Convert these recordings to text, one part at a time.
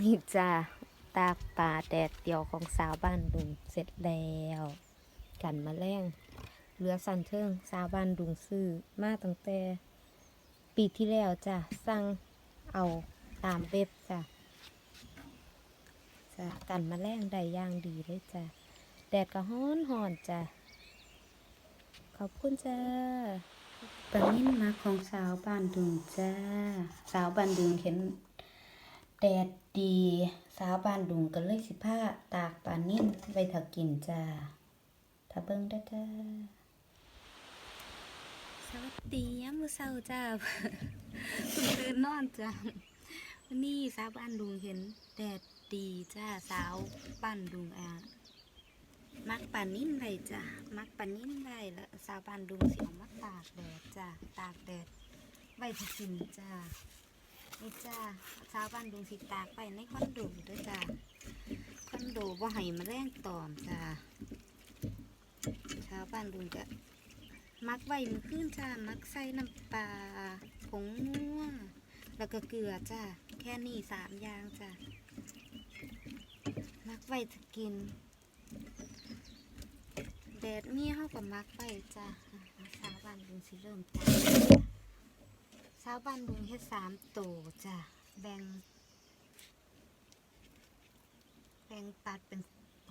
นี่จ้าตาป่าแดดเดียวของสาวบ้านดุงเสร็จแล้ว กันมาแรงเรือสันเทิงสาวบ้านดุงซื้อมาตั้งแต่ปีที่แล้วจ้ะสั่งเอาตามเว็บจ้ะจ้ะกันมาแรงได้ย่างดีเลยจ้ะแดดก็ฮ้อนหอนจ้ะขอบคุณจ้าปลานิ่มมักของสาวบ้านดุงจ้า สาวบ้านดุงเห็น แดดดีสาวบานดุงก็เลยสิผ้าตากปลานิ่มไว้ถ้ากินจ้าถ้าเบิ่งได้จ้าสวัสดียามมือเช้าจ้าเพิ่งตื่นนอนจ้าวันนี้สาวบ้านดุงเห็นแดดดีจ้าสาวบ้านดุงอะมักปานิ่นไว้จ้ามักปานิ่นไว้แล้วสาวบ้านดุงเสียวมาตากแดดจ้าตากแดดไว้ที่กินจ้า นี่จ้าสาวบ้านดุงสิตากไปในคอนโดด้วยจ้าคอนโดบ่าให้มาแมลงตอมจ้าชาวบ้านดุงจะมักไว้มือขึ้นจ้ามักใส่น้ำปลาผงนัวแล้วก็เกลือจ้าแค่นี้สามอย่างจ้ามักไว้จะกินแดดมีเฮากับมักไว้จ้าอะสาวบ้านดุงสิเริ่มจ้าาวบ้านดุงเฮ็ดสามโตจ้าแบ่ง แบ่งตัดเป็น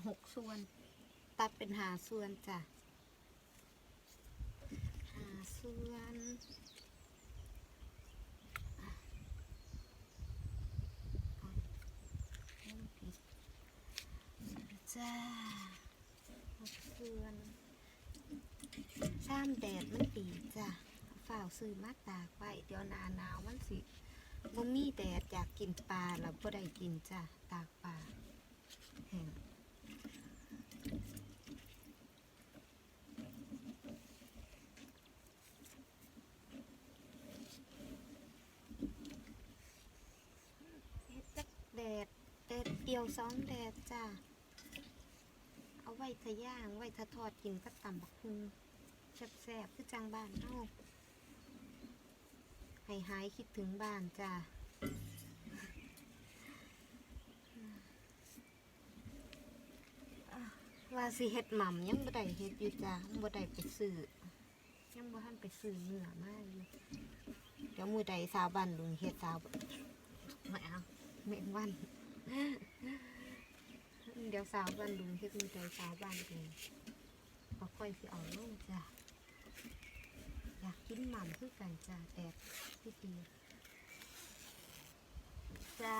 หกส่วน ตัดเป็นหาส่วนจ้าหาส่วนจ้าหกส่วนซ้ำแดดมันปีจ้ะ ฝ่าวซื้อมาตากไว้เดี๋ยวหนาหนาวมันสิบ่มีแดดอยากกินปลาแล้วบ่ได้กินจ้ะตากปลาแห้งเฮ็ดจักแดดแดดเดียวสองแดดจ้าเอาไว้ทะย่างไว้ทะทอดกินก็ตำบักคุงแซ่บๆคือจังบ้านเฮา ให้หายคิดถึงบ้านจ้าอะว่าสิเฮ็ดหม่ำยังบ่ได้เฮ็ดอยู่จ้าบ่ได้ไปซื้อยังบ่ทันไปซื้อเนื้อมาอยู่เดี๋ยวมื้อใดสาวบ้านลุงเฮ็ดสาวไม่เอาเมนวันเดี๋ยวสาวบ้านลุงเฮ็ดมีใจสาวบ้านลุงก็ค่อยสิเอาลงจ้ะ อยากกินหม่ำคือกันจ้าแต่ที่ดีจ้า